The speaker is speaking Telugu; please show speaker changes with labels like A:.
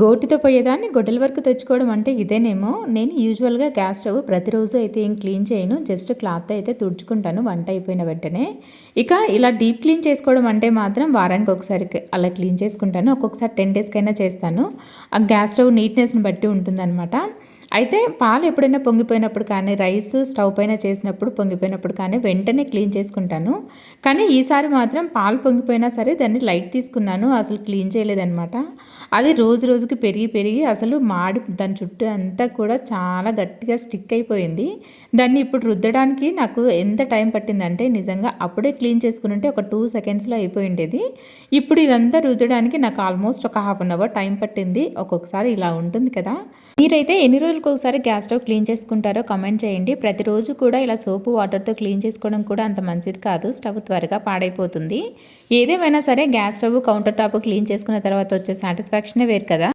A: గోటితో పోయేదాన్ని గొడ్డల వరకు తెచ్చుకోవడం అంటే ఇదేనేమో. నేను యూజువల్గా గ్యాస్ స్టవ్ ప్రతిరోజు అయితే ఏం క్లీన్ చేయను. జస్ట్ క్లాత్ అయితే తుడుచుకుంటాను వంట అయిపోయిన వెంటనే. ఇక ఇలా డీప్ క్లీన్ చేసుకోవడం అంటే మాత్రం వారానికి ఒకసారి అలా క్లీన్ చేసుకుంటాను. ఒక్కొక్కసారి టెన్ డేస్కైనా చేస్తాను. ఆ గ్యాస్ స్టవ్ నీట్నెస్ని బట్టి ఉంటుందన్నమాట. అయితే పాలు ఎప్పుడైనా పొంగిపోయినప్పుడు కానీ రైస్ స్టవ్ పైన చేసినప్పుడు పొంగిపోయినప్పుడు కానీ వెంటనే క్లీన్ చేసుకుంటాను. కానీ ఈసారి మాత్రం పాలు పొంగిపోయినా సరే దాన్ని లైట్ తీసుకున్నాను. అసలు క్లీన్ చేయలేదన్నమాట. అది రోజు రోజుకి పెరిగి పెరిగి అసలు మాడి దాని చుట్టూ అంతా కూడా చాలా గట్టిగా స్టిక్ అయిపోయింది. దాన్ని ఇప్పుడు రుద్దడానికి నాకు ఎంత టైం పట్టిందంటే నిజంగా అప్పుడే క్లీన్ చేసుకుని ఉంటే ఒక టూ సెకండ్స్లో అయిపోయిండేది. ఇప్పుడు ఇదంతా రుద్దడానికి నాకు ఆల్మోస్ట్ ఒక హాఫ్ అన్ అవర్ టైం పట్టింది. ఒక్కొక్కసారి ఇలా ఉంటుంది కదా. మీరైతే ఎన్ని రోజులకు ఒకసారి గ్యాస్ స్టవ్ క్లీన్ చేసుకుంటారో కమెంట్ చేయండి. ప్రతిరోజు కూడా ఇలా సోపు వాటర్తో క్లీన్ చేసుకోవడం కూడా అంత మంచిది కాదు. స్టవ్ త్వరగా పాడైపోతుంది. ఏదేమైనా సరే gas stove counter top clean చేసుకున్న తర్వాత వచ్చే సాటిస్ఫాక్షనే వేరు కదా.